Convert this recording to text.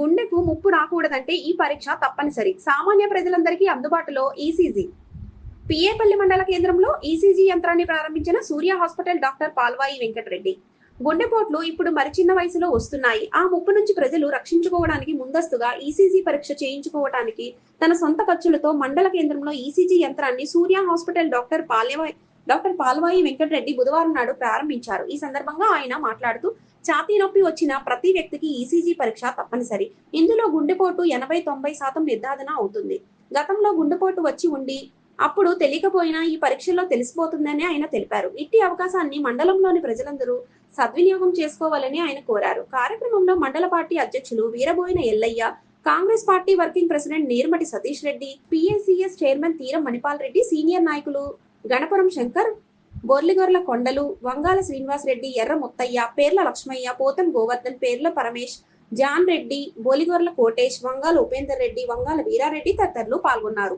గుండెకు ముప్పు రాకూడదంటే ఈ పరీక్ష తప్పనిసరి. సామాన్య ప్రజలందరికీ అందుబాటులో ఈసీజీ. పిఏపల్లి మండల కేంద్రంలో ఈసీజీ యంత్రాన్ని ప్రారంభించిన సూర్య హాస్పిటల్ డాక్టర్ పాల్వాయి వెంకటరెడ్డి. గుండెపోట్లు ఇప్పుడు మరి చిన్న వయసులో వస్తున్నాయి. ఆ ముప్పు నుంచి ప్రజలు రక్షించుకోవడానికి ముందస్తుగా ఈసీజీ పరీక్ష చేయించుకోవడానికి తన సొంత ఖర్చులతో మండల కేంద్రంలో ఈసీజీ యంత్రాన్ని Surya hospital doctor Palvai doctor Palvai Venkatareddy బుధవారం నాడు ప్రారంభించారు. ఈ సందర్భంగా ఆయన మాట్లాడుతూ ఛాతీ నొప్పి వచ్చిన ప్రతి వ్యక్తికి ఈసీజీ పరీక్ష తప్పనిసరి. ఇందులో గుండెపోటు ఎనభై తొంభై శాతం నిర్ధారణ అవుతుంది. గతంలో గుండెపోటు వచ్చి ఉండి అప్పుడు తెలియకపోయినా ఈ పరీక్షల్లో తెలిసిపోతుందని ఆయన తెలిపారు. ఇట్టి అవకాశాన్ని మండలంలోని ప్రజలందరూ సద్వినియోగం చేసుకోవాలని ఆయన కోరారు. కార్యక్రమంలో మండల పార్టీ అధ్యక్షులు Veeraboina Ellaiah Congress party working president Neermati Satish Reddy PSCS chairman Theeram Manipal Reddy senior నాయకులు గణపురం శంకర్ బొర్లిగొర్ల కొండలు వంగాల శ్రీనివాస్ రెడ్డి ఎర్ర ముత్తయ్య పేర్ల లక్ష్మయ్య పోతం గోవర్ధన్ పేర్ల పరమేష్ జాన్ రెడ్డి బోలిగొర్ల కోటేష్ వంగాల ఉపేందర్ రెడ్డి వంగాల వీరారెడ్డి తదితరులు పాల్గొన్నారు.